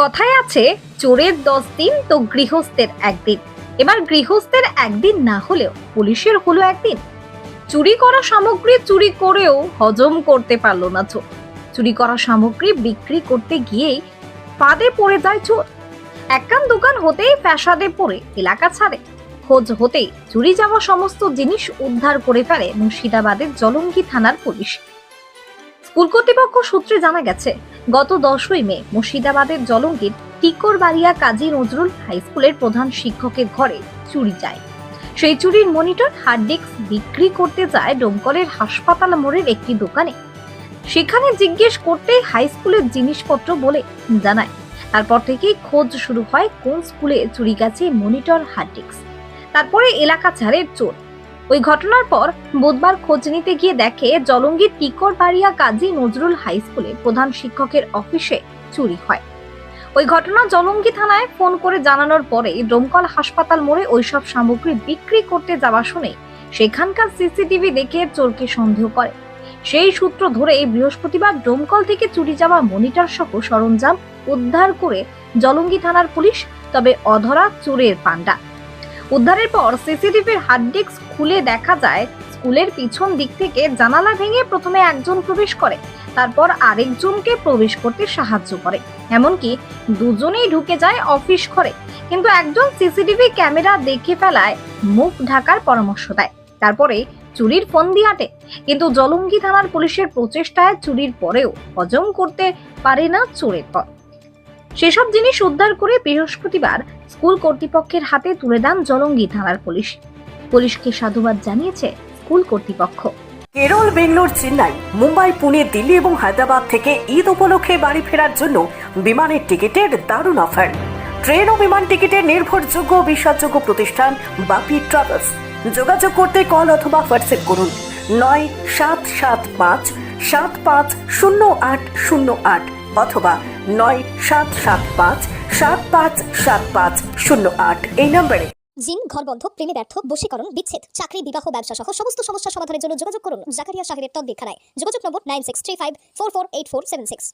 কথায় আছে, চোরের দশ দিন তো গৃহস্থের একদিন। এবার গৃহস্থের একদিন না হলেও পুলিশের হলো একদিন। চুরি করা সামগ্রী চুরি করেও হজম করতে পারল না চোর। চুরি করা সামগ্রী বিক্রি করতে গিয়েই ফাঁদে পড়ে যায় চোর। একখান দোকান হতেই ফ্যাসাদে পড়ে, এলাকা ছাড়ে। খোঁজ হতেই চুরি যাওয়া সমস্ত জিনিস উদ্ধার করে ফেলে মুর্শিদাবাদের জলঙ্গি থানার পুলিশ। স্কুল কর্তৃপক্ষ সূত্রে জানা গেছে গত দশই মে মুর্শিদাবাদের জলঙ্গির টিকরবাড়িয়া কাজী নজরুল হাই স্কুলের প্রধান শিক্ষকের ঘরে চুরি যায় সেই চুরির মনিটর হার্ড ডিস্ক বিক্রি করতে যায় ডোমকলের হাসপাতাল মোড়ের একটি দোকানে। সেখানে জিজ্ঞেস করতে হাই স্কুলের জিনিসপত্র বলে জানায়। তারপর থেকেই খোঁজ শুরু হয় কোন স্কুলে চুরি গেছে মনিটর হার্ড ডিস্ক। তারপরে এলাকা ছাড়ে চোর। ওই ঘটনার পর বুধবার খোঁজ নিতে গিয়ে দেখে জলঙ্গির টিকরবাড়িয়া কাজী নজরুল হাই স্কুলে প্রধান শিক্ষকের অফিসে চুরি হয়। ওই ঘটনা জলঙ্গি থানায় ফোন করে জানানোর পরে ডোমকল হাসপাতাল মোড়ে ওইসব সামগ্রী বিক্রি করতে যাওয়া শুনে সেখানকার সিসিটিভি দেখে চোরকে সন্দেহ করে। সেই সূত্র ধরে বৃহস্পতিবার ডোমকল থেকে চুরি যাওয়া মনিটর সহ সরঞ্জাম উদ্ধার করে জলঙ্গি থানার পুলিশ, তবে অধরা চোরের পান্ডা। উদ্ধারের পর সিসিটিভির হার্ড ডিস্ক খুলে দেখা যায়, স্কুলের পিছন দিক থেকে জানালা ভেঙে প্রথমে একজন প্রবেশ করে, তারপর আরেকজনকে প্রবেশ করতে সাহায্য করে। এমনকি দুজনেই ঢুকে যায় অফিস ঘরে। কিন্তু একজন সিসিটিভি ক্যামেরা দেখে ফেলায়, মুখ ঢাকার পরামর্শ দেয়। তারপরে চুরির ফন্দি আটে। কিন্তু জলঙ্গি থানার পুলিশের প্রচেষ্টায় চুরির পরেও হজম করতে পারে না চোরের পথ। সেসব জিনিস উদ্ধার করে বৃহস্পতিবার স্কুল কর্তৃপক্ষের হাতে তুলে দেন জলঙ্গি থানার পুলিশ। পুলিশকে সাধুবাদ জানিয়েছে স্কুল কর্তৃপক্ষ। কেরল, বেঙ্গলোর, চেন্নাই, মুম্বাই, পুনে, দিল্লি এবং হায়দ্রাবাদ থেকে ঈদ উপলক্ষে বাড়ি ফেরার জন্য বিমানের টিকিটের দারুণ অফার। ট্রেন ও বিমান টিকিটের নির্ভরযোগ্য বিশ্বাসযোগ্য প্রতিষ্ঠান বাপি ট্রাভেলস। যোগাযোগ করতে কল অথবা হোয়াটসঅ্যাপ করুন। নয় সাত সাত পাঁচ সাত পাঁচ শূন্য আট শূন্য আট অথবা নয় সাত সাত পাঁচ সাত পাঁচ সাত পাঁচ শূন্য আট এই নম্বরে। জিন ঘরবন্ধ প্রেমে ব্যর্থ, বশীকরণ, বিচ্ছেদ, চাকরি, বিবাহ ব্যবসা সহ সমস্ত সমস্যা সমাধানের জন্য যোগাযোগ করুন। জাকারিয়া সাহেবের তদ্বিক্ষানায় যোগাযোগ number nine six three five four four eight four seven six.